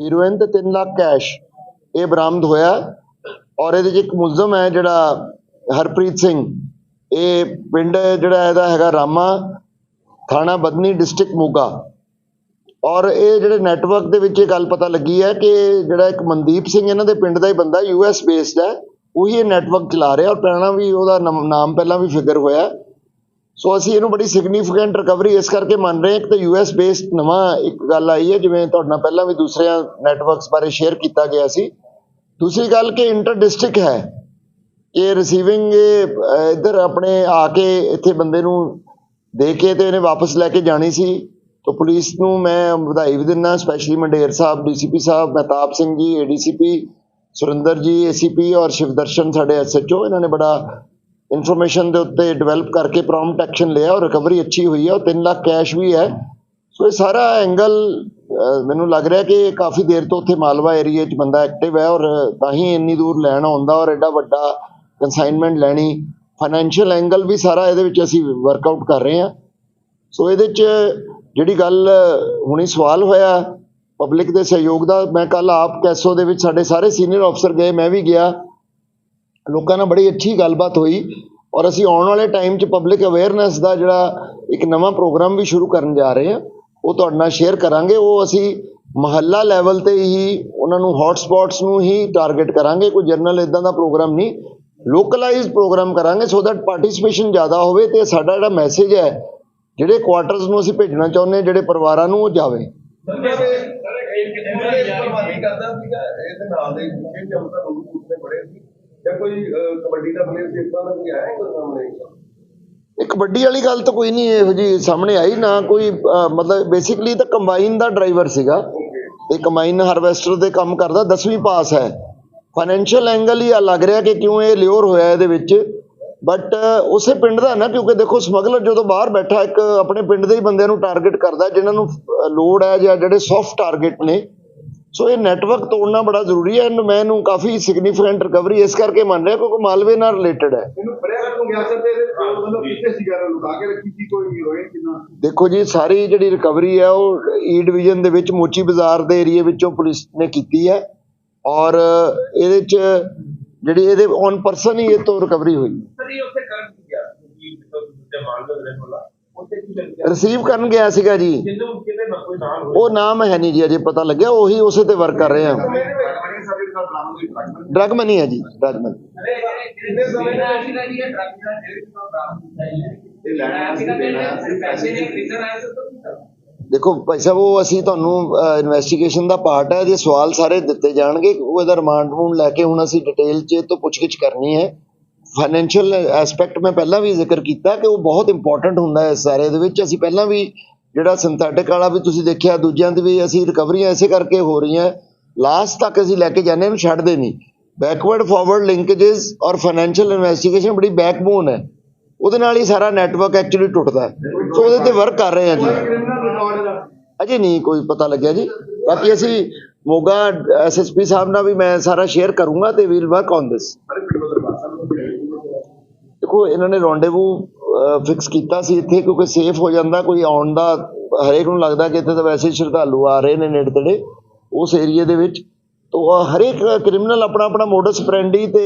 Heroin ਤੇ 3 lakh cash ਇਹ ਬਰਾਮਦ ਹੋਇਆ ਔਰ ਇਹਦੇ 'ਚ ਇੱਕ ਮੁਲਜ਼ਮ ਹੈ ਜਿਹੜਾ ਹਰਪ੍ਰੀਤ ਸਿੰਘ। ਇਹ ਪਿੰਡ ਜਿਹੜਾ ਇਹਦਾ ਹੈਗਾ ਰਾਮਾ, ਥਾਣਾ ਬਦਨੀ, ਡਿਸਟ੍ਰਿਕਟ ਮੋਗਾ। ਔਰ ਇਹ ਜਿਹੜੇ ਨੈਟਵਰਕ ਦੇ ਵਿੱਚ ਇਹ ਗੱਲ ਪਤਾ ਲੱਗੀ ਹੈ ਕਿ ਜਿਹੜਾ ਇੱਕ ਮਨਦੀਪ ਸਿੰਘ ਇਹਨਾਂ ਦੇ ਪਿੰਡ ਦਾ ਹੀ ਬੰਦਾ ਯੂ ਐਸ ਬੇਸਡ ਹੈ, ਉਹੀ ਇਹ ਨੈਟਵਰਕ ਚਲਾ ਰਿਹਾ ਔਰ ਪਹਿਲਾਂ ਵੀ ਉਹਦਾ ਨਮ- ਨਾਮ ਪਹਿਲਾਂ ਵੀ ਫਿਕਰ ਹੋਇਆ ਸੋ ਅਸੀਂ ਇਹਨੂੰ ਬੜੀ ਸਿਗਨੀਫੀਕੈਂਟ ਰਿਕਵਰੀ ਇਸ ਕਰਕੇ ਮੰਨ ਰਹੇ ਹਾਂ ਕਿ ਤਾਂ ਯੂ ਐਸ ਬੇਸਡ ਨਵਾਂ ਇੱਕ ਗੱਲ ਆਈ ਹੈ, ਜਿਵੇਂ ਤੁਹਾਡੇ ਨਾਲ ਪਹਿਲਾਂ ਵੀ ਦੂਸਰਿਆਂ ਨੈਟਵਰਕਸ ਬਾਰੇ ਸ਼ੇਅਰ ਕੀਤਾ ਗਿਆ ਸੀ। ਦੂਸਰੀ ਗੱਲ ਕਿ ਇੰਟਰ ਡਿਸਟ੍ਰਿਕਟ ਹੈ ਕਿ ਰਿਸੀਵਿੰਗ ਇੱਧਰ ਆਪਣੇ ਆ ਕੇ ਇੱਥੇ ਬੰਦੇ ਨੂੰ ਦੇ ਕੇ ਤੇ ਇਹਨੇ ਵਾਪਸ ਲੈ ਕੇ ਜਾਣੀ ਸੀ। ਤਾਂ ਪੁਲਿਸ ਨੂੰ ਮੈਂ ਵਧਾਈ ਵੀ ਦਿੰਦਾ specially Mander Sahib DCP Sahib, Mehtab Singh ji ADCP Surinder ਜੀ ਏਸੀਪੀ ਔਰ ਸ਼ਿਵਦਰਸ਼ਨ ਸਾਡੇ ਐਸਐਚਓ ਇਹਨਾਂ ਨੇ ਬੜਾ ਇਨਫੋਰਮੇਸ਼ਨ ਦੇ ਉੱਤੇ ਡਿਵੈਲਪ ਕਰਕੇ ਪ੍ਰੋਮਪਟ ਐਕਸ਼ਨ ਲਿਆ ਔਰ ਰਿਕਵਰੀ ਅੱਛੀ ਹੋਈ ਹੈ ਔਰ 3 ਲੱਖ ਕੈਸ਼ ਵੀ ਹੈ। ਸੋ ਇਹ ਸਾਰਾ ਐਂਗਲ ਮੈਨੂੰ ਲੱਗ ਰਿਹਾ ਕਿ ਕਾਫੀ ਦੇਰ ਤੋਂ ਉੱਥੇ ਮਾਲਵਾ ਏਰੀਆ 'ਚ ਬੰਦਾ ਐਕਟਿਵ ਹੈ ਔਰ ਤਾਂ ਹੀ ਇੰਨੀ ਦੂਰ ਲੈਣ ਆਉਂਦਾ ਔਰ ਐਡਾ ਵੱਡਾ ਕੰਸਾਈਨਮੈਂਟ ਲੈਣੀ। ਫਾਈਨੈਂਸ਼ੀਅਲ ਐਂਗਲ ਵੀ ਸਾਰਾ ਇਹਦੇ ਵਿੱਚ ਅਸੀਂ ਵਰਕਆਊਟ ਕਰ ਰਹੇ ਹਾਂ। ਸੋ ਇਹਦੇ 'ਚ ਜਿਹੜੀ ਗੱਲ ਹੁਣੀ ਸਵਾਲ ਹੋਇਆ ਪਬਲਿਕ ਦੇ ਸਹਿਯੋਗ ਦਾ, ਮੈਂ ਕੱਲ ਆਪ ਕੈਸੋ ਦੇ ਵਿੱਚ ਸਾਡੇ ਸਾਰੇ ਸੀਨੀਅਰ ਅਫਸਰ ਗਏ, ਮੈਂ ਵੀ ਗਿਆ। ਲੋਕਾਂ ਨਾਲ ਬੜੀ ਅੱਛੀ ਗੱਲਬਾਤ ਹੋਈ ਔਰ ਅਸੀਂ ਆਉਣ ਵਾਲੇ ਟਾਈਮ 'ਚ ਪਬਲਿਕ ਅਵੇਅਰਨੈਸ ਦਾ ਜਿਹੜਾ ਇੱਕ ਨਵਾਂ ਪ੍ਰੋਗਰਾਮ ਵੀ ਸ਼ੁਰੂ ਕਰਨ ਜਾ ਰਹੇ ਹਾਂ ਉਹ ਤੁਹਾਡੇ ਨਾਲ ਸ਼ੇਅਰ ਕਰਾਂਗੇ ਉਹ ਅਸੀਂ ਮਹੱਲਾ ਲੈਵਲ ਤੇ ਹੀ ਉਹਨਾਂ ਨੂੰ ਹੌਟ ਸਪੌਟਸ ਨੂੰ ਹੀ ਟਾਰਗੇਟ ਕਰਾਂਗੇ ਕੋਈ ਜਨਰਲ ਇਦਾਂ ਦਾ ਪ੍ਰੋਗਰਾਮ ਨਹੀਂ ਲੋਕਲਾਈਜ਼ਡ ਪ੍ਰੋਗਰਾਮ ਕਰਾਂਗੇ ਸੋ ਦੈਟ ਪਾਰਟਿਸਿਪੇਸ਼ਨ ਜ਼ਿਆਦਾ ਹੋਵੇ ਤੇ ਸਾਡਾ ਜਿਹੜਾ ਮੈਸੇਜ ਹੈ ਜਿਹੜੇ ਕੁਆਟਰਸ ਨੂੰ ਅਸੀਂ ਭੇਜਣਾ ਚਾਹੁੰਦੇ ਜਿਹੜੇ ਪਰਿਵਾਰਾਂ ਨੂੰ ਉਹ ਜਾਵੇ ਕਰਦਾ ਸੀਗਾ ਇਹਦੇ ਨਾਲ ਦੇ ਜਿਹੜੇ ਜਮਤਾ ਲੋਕ ਪੁੱਛਦੇ ਬੜੇ ਸੀ ਜਾਂ ਕੋਈ ਕਬੱਡੀ ਦਾ ਪਲੇਅਰ ਤਰ੍ਹਾਂ ਦਾ ਕੋਈ ਆਇਆ ਕੋਈ ਸਾਹਮਣੇ? ਇੱਕ ਵੱਡੀ ਵਾਲੀ ਗੱਲ ਤਾਂ ਕੋਈ ਨਹੀਂ ਇਹੋ ਜੀ ਸਾਹਮਣੇ ਆਈ ਨਾ ਕੋਈ ਮਤਲਬ ਬੇਸਿਕਲੀ ਤਾਂ ਕੰਬਾਈਨ ਦਾ ਡਰਾਈਵਰ ਸੀਗਾ। ਤੇ ਕੰਬਾਈਨ ਹਾਰਵੈਸਟਰ ਦੇ ਕੰਮ ਕਰਦਾ 10ਵੀਂ ਪਾਸ ਹੈ। ਫਾਈਨੈਂਸ਼ੀਅਲ ਐਂਗਲ ਹੀ ਆ ਲੱਗ ਰਿਹਾ ਕਿ ਕਿਉਂ ਇਹ ਲਿਓਰ ਹੋਇਆ ਇਹਦੇ ਵਿੱਚ। ਬਟ ਉਸੇ ਪਿੰਡ ਦਾ ਨਾ ਕਿਉਂਕਿ ਦੇਖੋ ਸਮਗਲਰ ਜਦੋਂ ਬਾਹਰ ਬੈਠਾ ਇੱਕ ਆਪਣੇ ਪਿੰਡ ਦੇ ਹੀ ਬੰਦਿਆਂ ਨੂੰ ਟਾਰਗੇਟ ਕਰਦਾ ਜਿਨ੍ਹਾਂ ਨੂੰ ਲੋੜ ਹੈ ਜਾਂ ਜਿਹੜੇ ਸੌਫਟ ਟਾਰਗੇਟ ਨੇ ਸੋ ਇਹ ਨੈਟਵਰਕ ਤੋੜਨਾ ਬੜਾ ਜ਼ਰੂਰੀ ਹੈ ਐਂਡ ਮੈਂ ਇਹਨੂੰ ਕਾਫੀ ਸਿਗਨੀਫੀਕੈਂਟ ਰਿਕਵਰੀ ਇਸ ਕਰਕੇ ਮੰਨ ਰਿਹਾ ਕਿਉਂਕਿ ਮਾਲਵੇ ਨਾਲ ਰਿਲੇਟਡ ਹੈ। ਇਹਨੂੰ ਫੜਿਆ ਕਿਉਂ ਗਿਆ ਸਰ? ਤੇ ਇਹਦੇ ਮਤਲਬ ਕਿੱਥੇ ਸੀਗਾ? ਇਹਨੂੰ ਲੁਕਾ ਕੇ ਰੱਖੀ ਸੀ? ਕੋਈ ਹੀਰੋਇਨ ਕਿੰਨਾ? ਦੇਖੋ ਜੀ ਸਾਰੀ ਜਿਹੜੀ ਰਿਕਵਰੀ ਹੈ ਉਹ ਈ ਡਿਵੀਜ਼ਨ ਦੇ ਵਿੱਚ ਮੋਚੀ ਬਾਜ਼ਾਰ ਦੇ ਏਰੀਆ ਵਿੱਚੋਂ ਪੁਲਿਸ ਨੇ ਕੀਤੀ ਹੈ। ਔਰ ਇਹਦੇ ਚ ਜਿਹੜੀ ਇਹਦੇ ਔਨ ਪਰਸਨ ਹੀ ਇਹ ਤੋਂ ਰਿਕਵਰੀ ਹੋਈ। ਸਰ ਇਹ ਉੱਥੇ ਕਰਨ ਕੀ ਗਿਆ ਕਿ ਦੂਜੇ ਮਾਲ ਦਾ ਰਹਿਣ ਵਾਲਾ ਉੱਥੇ ਕੀ ਲੱਗਿਆ ਰਿਸੀਵ ਕਰਨ ਗਿਆ ਸੀਗਾ ਜੀ। ਉਹ ਨਾਮ ਹੈ ਨਹੀਂ ਜੀ ਅਜੇ ਪਤਾ ਲੱਗਿਆ। ਉਹੀ ਉਸੇ ਤੇ ਵਰਕ ਕਰ ਰਹੇ ਆ। ਡਰਗ ਮਨੀ ਹੈ ਜੀ ਡਰਗ ਮਨੀ ਦੇਖੋ ਭਾਈ ਸਾਹਿਬ ਉਹ ਅਸੀਂ ਤੁਹਾਨੂੰ ਇਨਵੈਸਟੀਗੇਸ਼ਨ ਦਾ ਪਾਰਟ ਹੈ। ਜੇ ਸਵਾਲ ਸਾਰੇ ਦਿੱਤੇ ਜਾਣਗੇ ਉਹ ਇਹਦਾ ਰਿਮਾਂਡ ਰੂਮ ਲੈ ਕੇ ਹੁਣ ਅਸੀਂ ਡਿਟੇਲ 'ਚ ਇਹ ਤੋਂ ਪੁੱਛਗਿੱਛ ਕਰਨੀ ਹੈ। ਫਾਈਨੈਂਸ਼ੀਅਲ ਐਸਪੈਕਟ ਮੈਂ ਪਹਿਲਾਂ ਵੀ ਜ਼ਿਕਰ ਕੀਤਾ ਕਿ ਉਹ ਬਹੁਤ ਇੰਪੋਰਟੈਂਟ ਹੁੰਦਾ ਹੈ ਇਸ ਸਾਰੇ ਦੇ ਵਿੱਚ। ਅਸੀਂ ਪਹਿਲਾਂ ਵੀ ਜਿਹੜਾ ਸਿੰਥੈਟਿਕ ਵਾਲਾ ਵੀ ਤੁਸੀਂ ਦੇਖਿਆ, ਦੂਜਿਆਂ ਦੀ ਵੀ ਅਸੀਂ ਰਿਕਵਰੀਆਂ ਐਸੇ ਕਰਕੇ ਹੋ ਰਹੀਆਂ। ਲਾਸਟ ਤੱਕ ਅਸੀਂ ਲੈ ਕੇ ਜਾਂਦੇ ਹਾਂ ਛੱਡਦੇ ਨਹੀਂ। ਬੈਕਵਰਡ ਫਾਰਵਰਡ ਲਿੰਕੇजेस ਔਰ ਫਾਈਨੈਂਸ਼ੀਅਲ ਇਨਵੈਸਟੀਗੇਸ਼ਨ ਬੜੀ ਬੈਕਬੋਨ ਹੈ। ਉਹਦੇ ਨਾਲ ਹੀ ਸਾਰਾ ਨੈਟਵਰਕ ਐਕਚੁਅਲੀ ਟੁੱਟਦਾ ਹੈ। ਸੋ ਉਹਦੇ ਤੇ ਵਰਕ ਕਰ ਰਹੇ ਹਾਂ ਜੀ। ਅਜੇ ਨਹੀਂ ਕੋਈ ਪਤਾ ਲੱਗਿਆ ਜੀ। ਬਾਕੀ ਅਸੀਂ ਮੋਗਾ ਐਸਐਸਪੀ ਸਾਹਿਬ ਨਾਲ ਵੀ ਮੈਂ ਸਾਰਾ ਸ਼ੇਅਰ ਕਰੂੰਗਾ ਤੇ ਵੀਲ ਵਰਕ ਔਨ ਦਿਸ ਦੇਖੋ, ਇਹਨਾਂ ਨੇ ਰੌਂਡੇਵੂ ਫਿਕਸ ਕੀਤਾ ਸੀ ਇੱਥੇ ਕਿਉਂਕਿ ਸੇਫ ਹੋ ਜਾਂਦਾ, ਕੋਈ ਆਉਣ ਦਾ ਹਰੇਕ ਨੂੰ ਲੱਗਦਾ ਕਿ ਇੱਥੇ ਤਾਂ ਵੈਸੇ ਸ਼ਰਧਾਲੂ ਆ ਰਹੇ ਨੇ ਨੇੜੇ ਤੇੜੇ ਉਸ ਏਰੀਆ ਦੇ ਵਿੱਚ। ਤੋਂ ਹਰੇਕ ਕ੍ਰਿਮੀਨਲ ਆਪਣਾ ਆਪਣਾ ਮੋਡਸ ਫਰੈਂਡੀ ਤੇ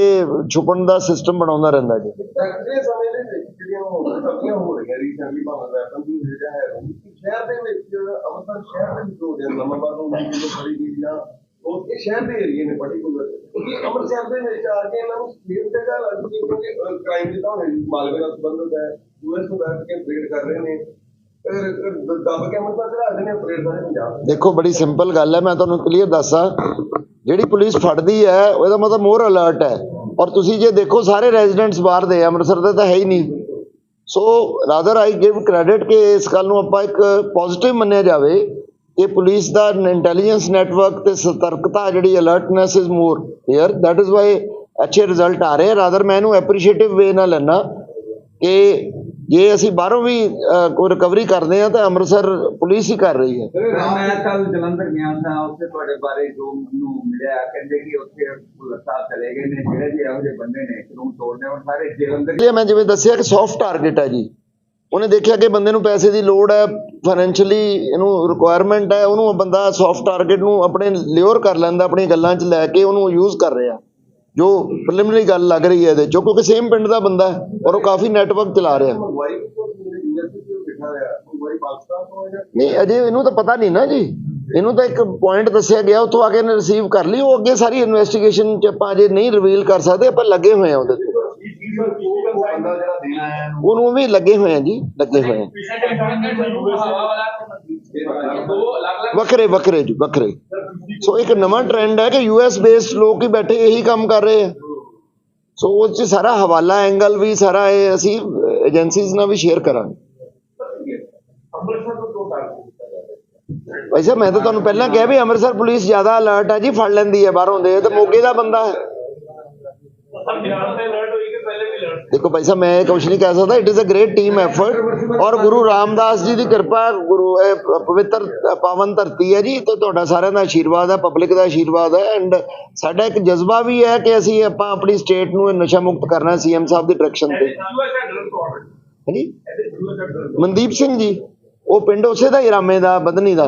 ਛੁਪਣ ਦਾ ਸਿਸਟਮ ਬਣਾਉਂਦਾ ਰਹਿੰਦਾ ਜੀ। ਇਹ ਸਮੇਂ ਦੇ ਵਿੱਚ ਜਿਹੜੀਆਂ ਹੁਣ ਹੋ ਰਹੀਆਂ ਰੀਸੈਂਟਲੀ ਭਾਵੇਂ ਵੈਪਨ ਦੀ ਜਿਹੜਾ ਹੈ ਸ਼ਹਿਰ ਦੇ ਵਿੱਚ ਅੰਮ੍ਰਿਤਸਰ ਸ਼ਹਿਰ ਦੇ ਵਿੱਚ ਹੋ ਰਿਹਾ ਨਵਾਂਬਾਦ ਨੂੰ ਵੀ ਉਹ ਸ਼ਹਿਰ ਦੇ ਏਰੀਏ ਨੇ ਪਾਰਟਿਕੂਲਰ ਕਿਉਂਕਿ ਅੰਮ੍ਰਿਤਸਰ ਦੇ ਵਿੱਚ ਆ ਕੇ ਇਹਨਾਂ ਨੂੰ ਸੇਫ ਜਗ੍ਹਾ ਲੱਗਦੀ ਹੈ ਕਿਉਂਕਿ ਕ੍ਰਾਈਮ ਜਿੱਦਾਂ ਹੋਣੇ ਮਾਲਵੇ ਨਾਲ ਸੰਬੰਧਿਤ ਹੈ ਯੂਐਸ ਤੋਂ ਬੈਠ ਕੇ ਅਪਰੇਡ ਕਰ ਰਹੇ ਨੇ। ਦੱਬ ਕੇ ਅੰਮ੍ਰਿਤਸਰ ਚੜਾ ਰਹੇ ਨੇ ਅਪਰੇਡ ਸਾਰੇ ਪੰਜਾਬ ਦੇਖੋ, ਬੜੀ ਸਿੰਪਲ ਗੱਲ ਹੈ, ਮੈਂ ਤੁਹਾਨੂੰ ਕਲੀਅਰ ਦੱਸਾਂ। ਜਿਹੜੀ ਪੁਲਿਸ ਫੜਦੀ ਹੈ, ਉਹਦਾ ਮਤਲਬ ਮੋਰ ਅਲਰਟ ਹੈ। ਔਰ ਤੁਸੀਂ ਜੇ ਦੇਖੋ, ਸਾਰੇ ਰੈਜ਼ੀਡੈਂਟਸ ਬਾਹਰ ਦੇ ਅੰਮ੍ਰਿਤਸਰ ਦੇ ਤਾਂ ਹੈ ਹੀ ਨਹੀਂ। So rather I give credit ਕਿ ਇਸ ਗੱਲ ਨੂੰ ਆਪਾਂ ਇੱਕ ਪੋਜ਼ਿਟਿਵ ਮੰਨਿਆ ਜਾਵੇ। ਕਿ ਪੁਲਿਸ ਦਾ ਇੰਟੈਲੀਜੈਂਸ ਨੈਟਵਰਕ ਤੇ ਸਤਰਕਤਾ ਜਿਹੜੀ alertness is more here that is why ਅੱਛੇ ਰਿਜ਼ਲਟ ਆ ਰਹੇ ਰਾਦਰ ਮੈਂ ਇਹਨੂੰ ਐਪਰੀਸ਼ੀਏਟਿਵ ਵੇ ਨਾਲ ਲੈਣਾ ਕਿ ਜੇ ਅਸੀਂ ਬਾਹਰੋਂ ਵੀ ਕੋਈ ਰਿਕਵਰੀ ਕਰਦੇ ਆ ਤਾਂ ਅੰਮ੍ਰਿਤਸਰ ਪੁਲਿਸ ਹੀ ਕਰ ਰਹੀ ਹੈ। ਮੈਂ ਕੱਲ ਜਲੰਧਰ ਗਿਆ ਸਾਂ ਉੱਥੇ ਤੁਹਾਡੇ ਬਾਰੇ ਜੋ ਮੈਨੂੰ ਮਿਲਿਆ ਕਹਿੰਦੇ ਕਿ ਉੱਥੇ ਸਾਹਿਬ ਚਲੇ ਗਏ ਨੇ। ਜਿਹੜੇ ਜਿਹੇ ਬੰਦੇ ਨੇ ਕਾਨੂੰਨ ਤੋੜਨੇ ਉਹ ਸਾਰੇ ਜਲੰਧਰ ਮੈਂ ਜਿਵੇਂ ਦੱਸਿਆ ਕਿ ਸੌਫਟ ਟਾਰਗੇਟ ਹੈ ਜੀ। ਉਹਨੇ ਦੇਖਿਆ ਕਿ ਬੰਦੇ ਨੂੰ ਪੈਸੇ ਦੀ ਲੋੜ ਹੈ ਫਾਈਨੈਂਸ਼ੀਅਲੀ ਇਹਨੂੰ ਰਿਕੁਆਇਰਮੈਂਟ ਹੈ, ਉਹਨੂੰ ਬੰਦਾ ਸੌਫਟ ਟਾਰਗੇਟ ਨੂੰ ਆਪਣੇ ਲਿਓਰ ਕਰ ਲੈਂਦਾ, ਆਪਣੀਆਂ ਗੱਲਾਂ 'ਚ ਲੈ ਕੇ ਉਹਨੂੰ ਯੂਜ਼ ਕਰ ਰਿਹਾ। ਜੋ ਪ੍ਰੀਲਿਮਿਨਰੀ ਗੱਲ ਲੱਗ ਰਹੀ ਹੈ ਇਹਦੇ 'ਚੋਂ ਕਿਉਂਕਿ ਸੇਮ ਪਿੰਡ ਦਾ ਬੰਦਾ ਹੈ ਔਰ ਉਹ ਕਾਫੀ ਨੈਟਵਰਕ ਚਲਾ ਰਿਹਾ ਨਹੀਂ, ਅਜੇ ਇਹਨੂੰ ਤਾਂ ਪਤਾ ਨਹੀਂ ਨਾ ਜੀ। ਇਹਨੂੰ ਤਾਂ ਇੱਕ ਪੁਆਇੰਟ ਦੱਸਿਆ ਗਿਆ, ਉੱਥੋਂ ਆ ਕੇ ਇਹਨੇ ਰਿਸੀਵ ਕਰ ਲਈ, ਉਹ ਅੱਗੇ ਸਾਰੀ ਇਨਵੈਸਟੀਗੇਸ਼ਨ 'ਚ ਆਪਾਂ ਅਜੇ ਨਹੀਂ ਰਿਵੀਲ ਕਰ ਸਕਦੇ, ਆਪਾਂ ਲੱਗੇ ਹੋਏ ਆ ਉਹਦੇ ਉਹਨੂੰ ਵੀ ਲੱਗੇ ਹੋਏ ਆ ਜੀ, ਲੱਗੇ ਹੋਏ ਆ। ਵੱਖਰੇ ਵੱਖਰੇ ਜੀ, ਵੱਖਰੇ। ਸੋ ਇੱਕ ਨਵਾਂ ਟ੍ਰੈਂਡ ਹੈ ਕਿ ਯੂਐਸ ਬੇਸਡ ਲੋਕ ਹੀ ਬੈਠੇ ਇਹੀ ਕੰਮ ਕਰ ਰਹੇ ਆ। ਸੋ ਉਸ 'ਚ ਸਾਰਾ ਹਵਾਲਾ ਐਂਗਲ ਵੀ, ਸਾਰਾ ਇਹ ਅਸੀਂ ਏਜੰਸੀਜ਼ ਨਾਲ ਵੀ ਸ਼ੇਅਰ ਕਰਾਂਗੇ। ਭਾਈ ਤੋਂ ਮੈਂ ਤਾਂ ਤੁਹਾਨੂੰ ਪਹਿਲਾਂ ਕਿਹਾ ਵੀ ਅੰਮ੍ਰਿਤਸਰ ਪੁਲਿਸ ਜ਼ਿਆਦਾ ਅਲਰਟ ਹੈ ਜੀ, ਫੜ ਲੈਂਦੀ ਹੈ ਬਾਹਰੋਂ ਦੇ, ਇਹ ਮੋਗੇ ਦਾ ਬੰਦਾ ਹੈ ਸਰ ਬਿਆਨ ਤੇ ਅਲਰਟ ਹੋਈ ਕਿ ਪਹਿਲੇ ਵੀ ਅਲਰਟ ਦੇਖੋ ਭਾਈ ਸਾਹਿਬ, ਮੈਂ ਇਹ ਕੁਛ ਨਹੀਂ ਕਹਿ ਸਕਦਾ। ਇਟ ਇਜ਼ ਅ ਔਰ ਗੁਰੂ ਰਾਮਦਾਸ ਜੀ ਦੀ ਕਿਰਪਾ, ਗੁਰੂ, ਇਹ ਪਵਿੱਤਰ, ਪਾਵਨ ਧਰਤੀ ਹੈ ਜੀ, ਤੇ ਤੁਹਾਡਾ ਸਾਰਿਆਂ ਦਾ ਆਸ਼ੀਰਵਾਦ ਹੈ ਪਬਲਿਕ ਦਾ ਆਸ਼ੀਰਵਾਦ ਹੈ। ਐਂਡ ਸਾਡਾ ਇੱਕ ਜਜ਼ਬਾ ਵੀ ਹੈ ਕਿ ਅਸੀਂ ਆਪਾਂ ਆਪਣੀ ਸਟੇਟ ਨੂੰ ਨਸ਼ਾ ਮੁਕਤ ਕਰਨਾ ਸੀਐਮ ਸਾਹਿਬ ਦੀ ਡਾਇਰੈਕਸ਼ਨ ਤੇ। ਯੂਐਸ ਹੈਡਲਰ ਹਾਂਜੀ? ਮਨਦੀਪ ਸਿੰਘ ਜੀ, ਉਹ ਪਿੰਡ ਉਸੇ ਦਾ ਹੀ, ਰਾਮੇ ਦਾ, ਬਦਨੀ ਦਾ।